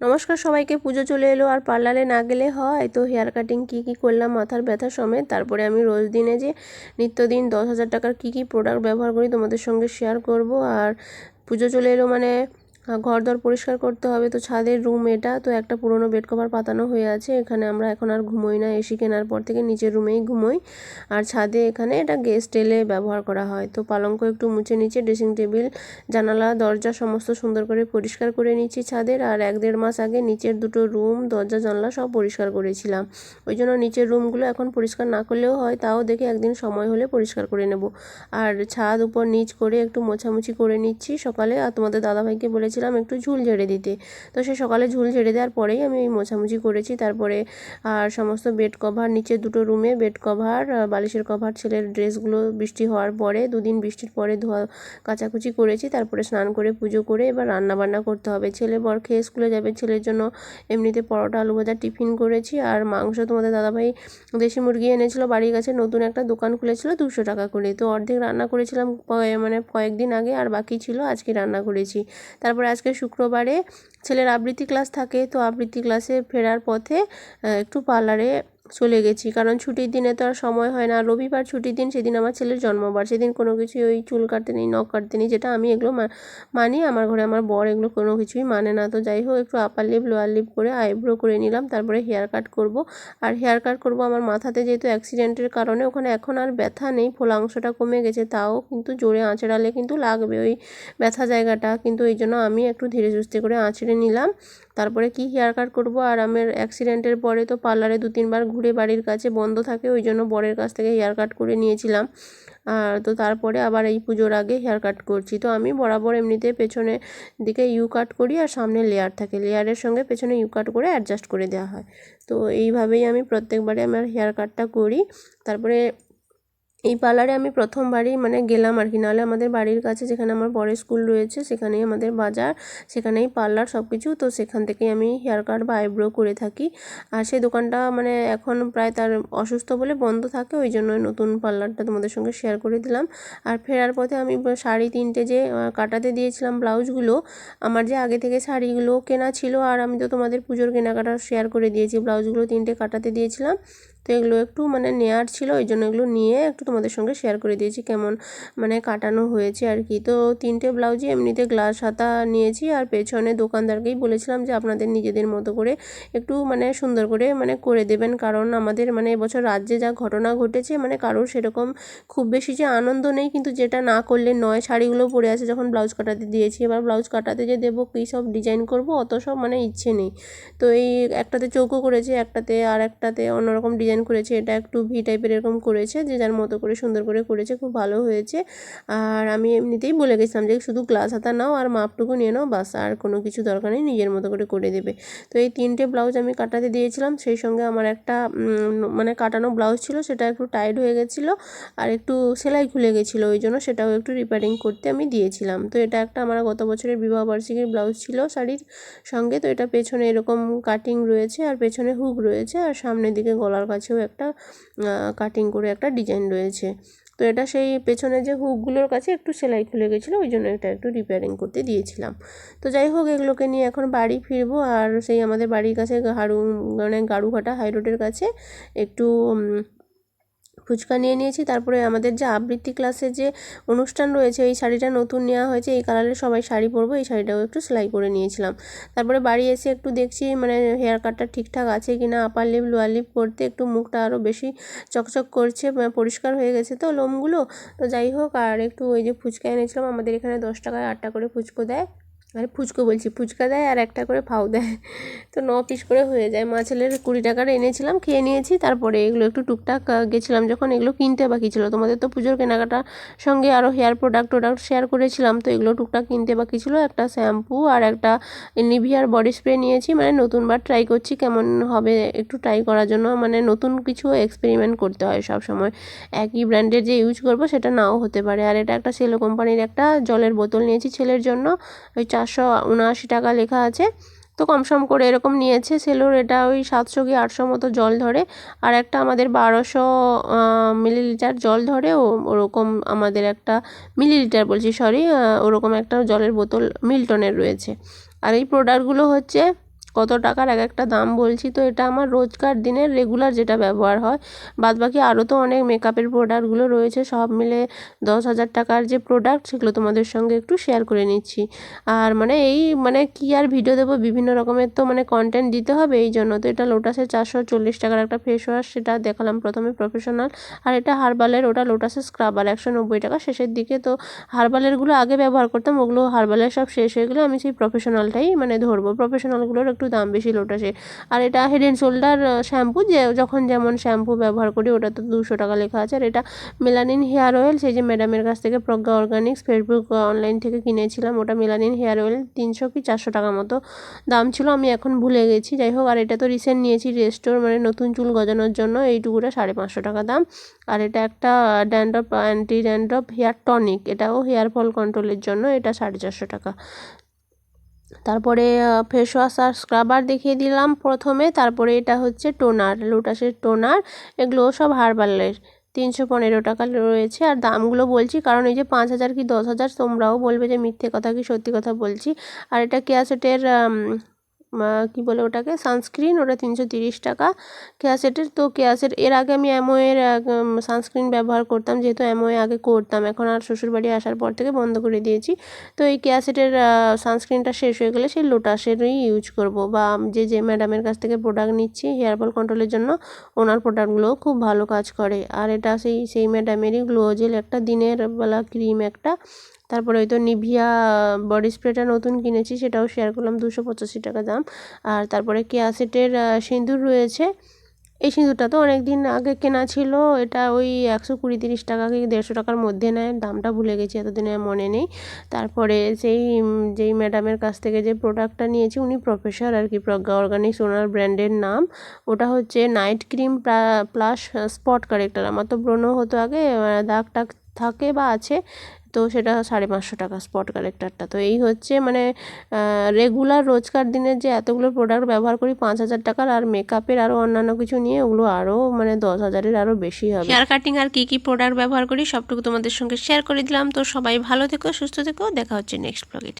নমস্কার সবাইকে, পুজো চলে এলো। আর পার্লারে না গেলে হয়? তো হেয়ার কাটিং কী কী করলাম, মাথার ব্যথা সমেত? তারপরে আমি রোজ দিনে যে নিত্যদিন দশ হাজার টাকার কী কী প্রোডাক্ট ব্যবহার করি তোমাদের সঙ্গে শেয়ার করব। আর পুজো চলে এলো মানে ঘর দর পরিষ্কার করতে হবে। তো ছাদের রুম এটা। তো একটা পুরনো বেড কভার পাতানো হয়ে আছে। এখানে আমরা এখন আর ঘুমোই না। এসি কেনার পর থেকে নিচের রুমেই ঘুমোই। আর ছাদে এখানে এটা গেস্ট এলে ব্যবহার করা হয়। তো পালঙ্ক একটু মুছে নিচে ড্রেসিং টেবিল জানালা, দরজা সমস্ত সুন্দর করে পরিষ্কার করে নিচ্ছি ছাদের। আর এক দেড় মাস আগে নিচের দুটো রুম দরজা, জানলা সব পরিষ্কার করেছিলাম। ওই জন্য নিচের রুমগুলো এখন পরিষ্কার না করলেও হয়। তাও দেখে একদিন সময় হলে পরিষ্কার করে নেব। আর ছাদ উপর নিচ করে একটু মোছামুছি করে নিচ্ছি সকালে। আর তোমাদের দাদাভাইকে বলেছিলাম একটু ঝুল ঝেড়ে দিতে। তো সে সকালে ঝুল ঝেড়ে দেওয়ার পরেই আমি মোছামুছি করেছি। তারপরে, আর সমস্ত বেড কভার নিচে দুটো রুমে বেড কভার বালিশের কভার ছেলের ড্রেসগুলো বৃষ্টি হওয়ার পরে, দুদিন বৃষ্টির পরে ধোয়া, কাচাকুচি করেছি। তারপরে স্নান করে পুজো করে এবার রান্না বান্না করতে হবে। ছেলে বর খেয়ে স্কুলে যাবে। ছেলের জন্য এমনিতে পরোটা, আলু ভাজা টিফিন করেছি। আর মাংস তোমাদের দাদাভাই দেশি মুরগি এনেছিল বাড়ির কাছে, নতুন একটা দোকান খুলেছিল দুশো টাকা করে। তো অর্ধেক রান্না করেছিলাম মানে কয়েকদিন আগে, আর বাকি ছিল আজকে রান্না করেছি। তারপরে আজকে শুক্রবারে ছেলের আবৃত্তি ক্লাস থাকে তো আবৃত্তি ক্লাসে ফেরার পথে একটু পার্লারে চলে গেছি। কারণ ছুটির দিনে তো আর সময় হয় না। রবিবার ছুটির দিন, সেদিন আমার ছেলের জন্মবার। সেদিন কোনো কিছুই ওই চুল কাটতে নেই, নখ কাটতে নেই, যেটা আমি এগুলো মানি। আমার ঘরে আমার বর এগুলো কোনো কিছুই মানে না। তো যাই হোক, একটু আপার লিপ লোয়ার লিপ করে আইব্রো করে নিলাম, তারপরে হেয়ার কাট করব। আর হেয়ার কাট করব আমার মাথাতে যেহেতু অ্যাক্সিডেন্টের কারণে, ওখানে এখন আর ব্যথা নেই। ফোলাংশটা কমে গেছে, তাও কিন্তু জোরে আঁচড়ালে কিন্তু লাগবে ওই ব্যথা জায়গাটা। কিন্তু এই জন্য আমি একটু ধীরে সুস্থে করে আঁচড়ে নিলাম। তারপরে কি হেয়ার কাট করব? আর আমার অ্যাক্সিডেন্টের পরে তো পার্লারে দু তিনবার ঘুরে বাড়ির কাছে বন্ধ থাকে, ওই জন্য বরের কাছ থেকে হেয়ার কাট করে নিয়েছিলাম। আর তো তারপরে আবার এই পুজোর আগে হেয়ার কাট করছি। তো আমি বরাবর এমনিতে পেছনে দিকে ইউ কাট করি আর সামনে লেয়ার থাকে। লেয়ারের সঙ্গে পেছনে ইউ কাট করে অ্যাডজাস্ট করে দেওয়া হয়। তো এইভাবেই আমি প্রত্যেকবারে আমার হেয়ার কাটটা করি। তারপরে এই পার্লারে আমি প্রথমবারই মানে গেলাম আর কি। নাহলে আমাদের বাড়ির কাছে যেখানে আমার বড় স্কুল রয়েছে, সেখানেই আমাদের বাজার, সেখানেই পার্লার সব কিছু তো সেখান থেকেই আমি হেয়ার কাট বা আইব্রো করে থাকি। আর সেই দোকানটা মানে এখন প্রায় তার অসুস্থ বলে বন্ধ থাকে, ওই জন্য নতুন পার্লারটা তোমাদের সঙ্গে শেয়ার করে দিলাম। আর ফেরার পথে আমি শাড়ি তিনটে যে কাটাতে দিয়েছিলাম ব্লাউজগুলো, আমার যে আগে থেকে শাড়িগুলো কেনা ছিল, আর আমি তো তোমাদের পুজোর কেনাকাটা শেয়ার করে দিয়েছি, ব্লাউজগুলো তিনটে কাটাতে দিয়েছিলাম। তো এগুলো একটু মানে নেয়ার ছিল, ওই জন্য এগুলো নিয়ে একটু তোমাদের সঙ্গে শেয়ার করে দিয়েছি কেমন মানে কাটানো হয়েছে আর কি। তো তিনটে ব্লাউজই এমনিতে গ্লাস হাতা নিয়েছি আর পেছনে দোকানদারকেই বলেছিলাম যে আপনাদের নিজেদের মতো করে একটু মানে সুন্দর করে মানে করে দেবেন, কারণ আমাদের মানে এবছর রাজ্যে যা ঘটনা ঘটেছে মানে কারোর সেরকম খুব বেশি যে আনন্দ নেই, কিন্তু যেটা না করলে নয়, শাড়িগুলো পরে আছে যখন ব্লাউজ কাটাতে দিয়েছি, এবার ব্লাউজ কাটাতে যে দেবো কী সব ডিজাইন করব, অত সব মানে ইচ্ছে নেই। তো এই একটাতে চৌকো করেছে, একটাতে আর একটাতে অন্যরকম ডিজাইন ডিজাইন করেছে, এটা একটু ভি টাইপের এরকম করেছে, যে যার মতো করে সুন্দর করে করেছে, খুব ভালো হয়েছে। আর আমি এমনিতেই বলে গেছিলাম যে শুধু গ্লাস হাতা নাও, আর মাপটুকু নিয়ে নাও, বাস, আর কোনো কিছু দরকার নেই, নিজের মতো করে করে দেবে। তো এই তিনটে ব্লাউজ আমি কাটাতে দিয়েছিলাম, সেই সঙ্গে আমার একটা মানে কাটানো ব্লাউজ ছিল, সেটা একটু টাইট হয়ে গেছিল, আর একটু সেলাই খুলে গেছিল, ওই জন্য সেটাও একটু রিপেয়ারিং করতে আমি দিয়েছিলাম। তো এটা একটা আমার গত বছরের বিবাহবার্ষিকীর ব্লাউজ ছিল শাড়ির সঙ্গে, তো এটা পেছনে এরকম কাটিং রয়েছে, আর পেছনে হুক রয়েছে, আর সামনের দিকে গলার কাছে কাছেও একটা কাটিং করে একটা ডিজাইন রয়েছে। তো এটা সেই পেছনে যে হুকগুলোর কাছে একটু সেলাই খুলে গেছিল, ওই জন্য এটা একটু রিপেয়ারিং করতে দিয়েছিলাম। তো যাই হোক, এগুলোকে নিয়ে এখন বাড়ি ফিরবো আর সেই আমাদের বাড়ির কাছে হাড়ু মানে গাড়ুঘাটা হাই রোডের কাছে একটু ফুচকা নিয়ে নিয়েছি। তারপরে আমাদের যে আবৃত্তি ক্লাসে যে অনুষ্ঠান রয়েছে, এই শাড়িটা নতুন নেওয়া হয়েছে। এই কালারের সবাই শাড়ি পরবো, এই শাড়িটাও একটু সেলাই করে নিয়েছিলাম। তারপরে বাড়ি এসে একটু দেখছি মানে হেয়ার কাটটা ঠিকঠাক আছে কি না আপার লিপ লোয়ার লিপ করতে একটু মুখটা আরও বেশি চকচক করছে পরিষ্কার হয়ে গেছে তো লোমগুলো। তো যাই হোক, আর একটু ওই যে ফুচকা এনেছিলাম, আমাদের এখানে দশ টাকায় আটটা করে ফুচকো দেয়। আরে ফুচকো বলছি, ফুচকা দেয় আর একটা করে ফাউ দেয়। তো ন পিস করে হয়ে যায়। মা ছেলের কুড়ি টাকার এনেছিলাম, খেয়ে নিয়েছি, তারপরে এগুলো একটু টুকটাক গেছিলাম যখন এগুলো কিনতে বাকি ছিল। তোমাদের তো পুজোর কেনাকাটার সঙ্গে আরও হেয়ার প্রোডাক্ট টোডাক্ট শেয়ার করেছিলাম, তো এগুলো টুকটাক কিনতে বাকি ছিল। একটা শ্যাম্পু আর একটা নিভিয়ার বডি স্প্রে নিয়েছি। মানে নতুনবার ট্রাই করছি কেমন হবে একটু ট্রাই করার জন্য। মানে নতুন কিছু এক্সপেরিমেন্ট করতে হয় সব সময় একই ব্র্যান্ডের যে ইউজ করব, সেটা নাও হতে পারে। আর এটা একটা সেলো কোম্পানির একটা জলের বোতল নিয়েছি ছেলের জন্য। ওই চারশো উনআশি টাকা লেখা আছে। তো কম সম করে এরকম নিয়েছে। সেলোর এটা ওই সাতশো কি আটশো মতো জল ধরে। আর একটা আমাদের বারোশো মিলিলিটার জল ধরে। ও, ওরকম আমাদের একটা মিলিলিটার বলছি সরি ওরকম একটা জলের বোতল মিল্টনের রয়েছে। আর এই প্রোডাক্টগুলো হচ্ছে কত টাকার এক একটা দাম বলছি, তো এটা আমার রোজকার দিনের রেগুলার যেটা ব্যবহার হয়। বাদ বাকি আরও তো অনেক মেকআপের প্রোডাক্টগুলো রয়েছে, সব মিলে দশ হাজার টাকার যে প্রোডাক্ট সেগুলো তোমাদের সঙ্গে একটু শেয়ার করে নিচ্ছি। আর মানে এই মানে কি আর ভিডিও দেবো, বিভিন্ন রকমের তো মানে কন্টেন্ট দিতে হবে এই জন্য। তো এটা লোটাসের চারশো চল্লিশ টাকার একটা ফেস ওয়াশ সেটা দেখালাম প্রথমে প্রফেশনাল আর এটা হার্বালের ওটা লোটাসের স্ক্রাবার একশো নব্বই টাকা শেষের দিকে। তো হার্বালেরগুলো আগে ব্যবহার করতাম, ওগুলো হার্বালের সব শেষ হয়ে গেলে আমি সেই প্রফেশনালটাই মানে ধরবো। প্রফেশনালগুলোর একটু দাম বেশি লোটাসে আর এটা হেড অ্যান্ড শোল্ডার শ্যাম্পু যে যখন যেমন শ্যাম্পু ব্যবহার করি, ওটা তো দুশো টাকা লেখা আছে। আর এটা মেলানিন হেয়ার অয়েল সেই যে ম্যাডামের কাছ থেকে প্রজ্ঞা অর্গানিক্স ফেসবুক অনলাইন থেকে কিনেছিলাম। ওটা মেলানিন হেয়ার অয়েল তিনশো কি চারশো টাকা মতো দাম ছিল। আমি এখন ভুলে গেছি। যাই হোক, আর এটা তো রিসেন্ট নিয়েছি রেস্টোর মানে নতুন চুল গজানোর জন্য। এইটুকুটা সাড়ে পাঁচশো টাকা দাম। আর এটা একটা dandruff anti dandruff hair tonic এটাও হেয়ার ফল কন্ট্রোলের জন্য। এটা সাড়ে চারশো টাকা। তারপরে ফেস ওয়াশ আর স্ক্রাবার দেখিয়ে দিলাম প্রথমে। তারপরে এটা হচ্ছে টোনার লোটাসের টোনার এগুলো সব হার্বালের তিনশো পনেরো টাকা রয়েছে। আর দামগুলো বলছি, কারণ এই যে পাঁচ হাজার কি দশ হাজার, তোমরাও বলবে যে মিথ্যে কথা কি সত্যি কথা বলছি। আর এটা কেয়াসেটের কী বলে ওটাকে? সানস্ক্রিন ওটা তিনশো তিরিশ টাকা। কেয়াসেটের, তো কেয়াসেট, এর আগে আমি অ্যামোয়ের সানস্ক্রিন ব্যবহার করতাম, যেহেতু অ্যামোয়ে আগে করতাম। এখন আর শ্বশুরবাড়ি আসার পর থেকে বন্ধ করে দিয়েছি। তো এই কেয়াসেটের সানস্ক্রিনটা শেষ হয়ে গেলে সেই লোটাসেরই ইউজ করব। বা যে যে ম্যাডামের কাছ থেকে প্রোডাক্ট নিচ্ছি হেয়ার ফল কন্ট্রোলের জন্য, ওনার প্রোডাক্টগুলোও খুব ভালো কাজ করে। আর এটা সেই সেই ম্যাডামেরই গ্লো জেল একটা দিনের বেলা ক্রিম একটা তারপরে ওই তো নিভিয়া বডি স্প্রেটা নতুন কিনেছি, সেটাও শেয়ার করলাম দুশো পঁচাশি টাকা দাম। আর তারপরে কেয়াসেটের সিঁদুর রয়েছে। এই সিঁদুরটা তো অনেক দিন আগে কেনা ছিল, এটা ওই একশো কুড়ি তিরিশ টাকা কি দেড়শো টাকার মধ্যে নেয়, দামটা ভুলে গেছি এতদিনে মনে নেই। তারপরে সেই যেই ম্যাডামের কাছ থেকে যে প্রোডাক্টটা নিয়েছি, উনি প্রফেসর আর কি, প্রজ্ঞা অর্গানিক্স ওনার ব্র্যান্ডের নাম। ওটা হচ্ছে night cream plus spot corrector আমার তো ব্রণ হতো আগে দাগ টাগ থাকে বা আছে, তো সেটা সাড়ে পাঁচশো টাকা স্পট কালেক্টারটা তো এই হচ্ছে মানে রেগুলার রোজকার দিনের যে এতগুলো প্রোডাক্ট ব্যবহার করি পাঁচ হাজার টাকার আর মেকআপের আরও অন্যান্য কিছু নিয়ে, ওগুলো আরও মানে দশ হাজারের আরও বেশি হবে। হেয়ার কাটিং আর কী কী প্রোডাক্ট ব্যবহার করি সবটুকু তোমাদের সঙ্গে শেয়ার করে দিলাম। তো সবাই ভালো থেকো, সুস্থ থেকো, দেখা হচ্ছে নেক্সট ব্লগে